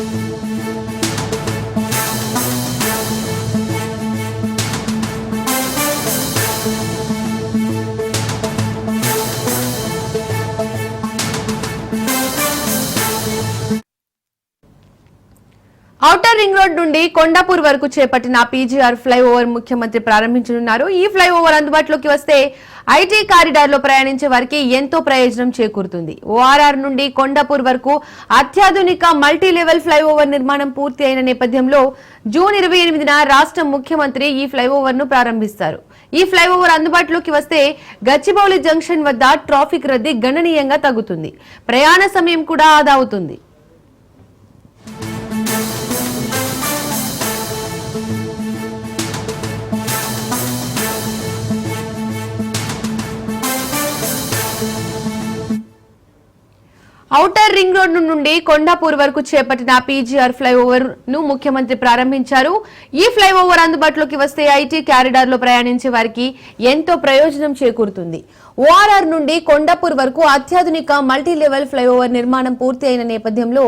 Música outer ring road నుండి కొండాపూర్ వరకు చేపట్టిన పీజీఆర్ ఫ్లైఓవర్ ముఖ్యమంత్రి ప్రారంభించనున్నారు. ఈ ఫ్లైఓవర్ అందుబాటులోకి వస్తే ఐటీ కారిడార్లో ప్రయాణించే వారికి ఎంతో ప్రయోజనం చేకూరుతుంది. ఓఆర్ఆర్ నుండి కొండాపూర్ వరకు అత్యాధునిక మల్టీ లెవెల్ ఫ్లైఓవర్ నిర్మాణం పూర్తి అయిన నేపథ్యంలో జూన్ ఇరవై ఎనిమిదిన రాష్ట్ర ముఖ్యమంత్రి ఈ ఫ్లైఓవర్ను ప్రారంభిస్తారు. ఈ ఫ్లైఓవర్ అందుబాటులోకి వస్తే గచ్చిబౌలి జంక్షన్ వద్ద ట్రాఫిక్ రద్దీ గణనీయంగా తగ్గుతుంది. ప్రయాణ సమయం కూడా ఆదా అవుతుంది. ఔటర్ రింగ్ రోడ్ నుండి కొండాపూర్ వరకు చేపట్టిన పీజీఆర్ ఫ్లైఓవర్ను ముఖ్యమంత్రి ప్రారంభించారు. ఈ ఫ్లైఓవర్ అందుబాటులోకి వస్తే ఐటీ క్యారిడార్లో ప్రయాణించే వారికి ఎంతో ప్రయోజనం చేకూరుతుంది. ఓఆర్ఆర్ నుండి కొండాపూర్ వరకు అత్యాధునిక మల్టీ లెవెల్ ఫ్లైఓవర్ నిర్మాణం పూర్తి అయిన నేపథ్యంలో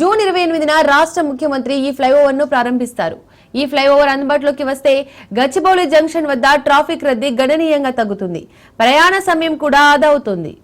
జూన్ ఇరవై ఎనిమిదిన రాష్ట్ర ముఖ్యమంత్రి ఈ ఫ్లైఓవర్ను ప్రారంభిస్తారు. ఈ ఫ్లైఓవర్ అందుబాటులోకి వస్తే గచ్చిబౌలి జంక్షన్ వద్ద ట్రాఫిక్ రద్దీ గణనీయంగా తగ్గుతుంది. ప్రయాణ సమయం కూడా ఆదా అవుతుంది.